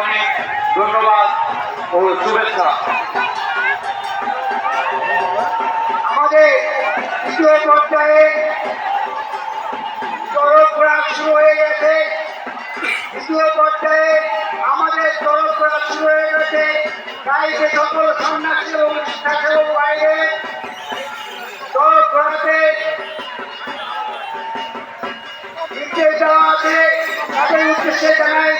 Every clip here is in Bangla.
অনেক ধন্যবাদ ও শুভেচ্ছা। আমাদের দ্বিতীয় পর্যায়ে তরফ শুরু হয়ে গেছে। দ্বিতীয় পর্যায়ে আমাদের শুরু হয়ে গেছে। তাই যে সকল সন্ন্যাসী এবং শিক্ষাসেবক বাইরে তরফ ঘোরাতে নির্দেশ আছে, তাদের উদ্দেশ্যে জানাই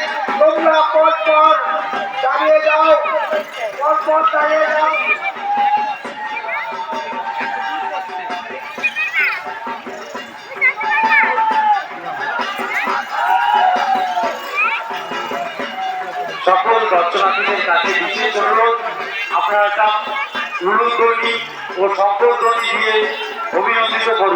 সকল দর্শনার্থীদের কাছে বিশেষ অনুরোধ আপনারা একটা উলুধ্বনি ও সকল শঙ্করধ্বনি দিয়ে অভিনন্দিত করবেন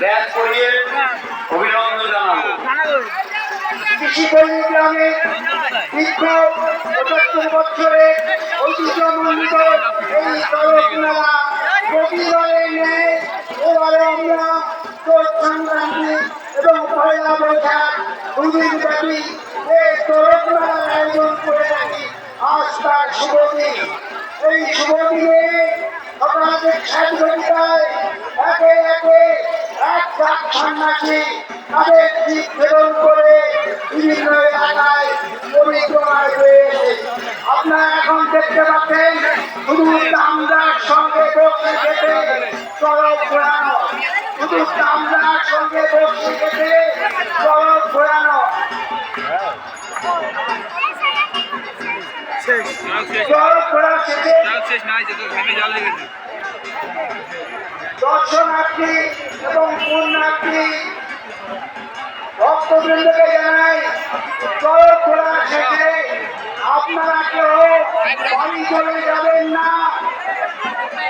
ব্যাগ করিয়ে বছরে ঐতিহ্যমণ্ডিত এই সড়ক মেলা প্রতিবারে নেয় এবারে আমরা চোর সংক্রান্তি এবং পয়লা বৈশাখ এই সড়ক মেলার আয়োজন করে থাকি। আজ তার শুভ এই শুভ দিনে আপনাদের স্বাধীনতায় সন্ন্যাসী তাদের দিক প্রেরণ করে বিভিন্ন এলাকায় রয়েছে। আপনারা এখন দেখতে পাচ্ছেন শুধু দামদার সঙ্গে বসে গেছে চরক ঘোরানো শুধু দামদার সঙ্গে বসে গেছে চরক ঘোরানো চরক ঘোরা দর্শনার্থী এবং পুণ্যার্থী ভক্তবৃন্দকে জানাই ঘোরা শেষে আপনারা কেউ চলে যাবেন না।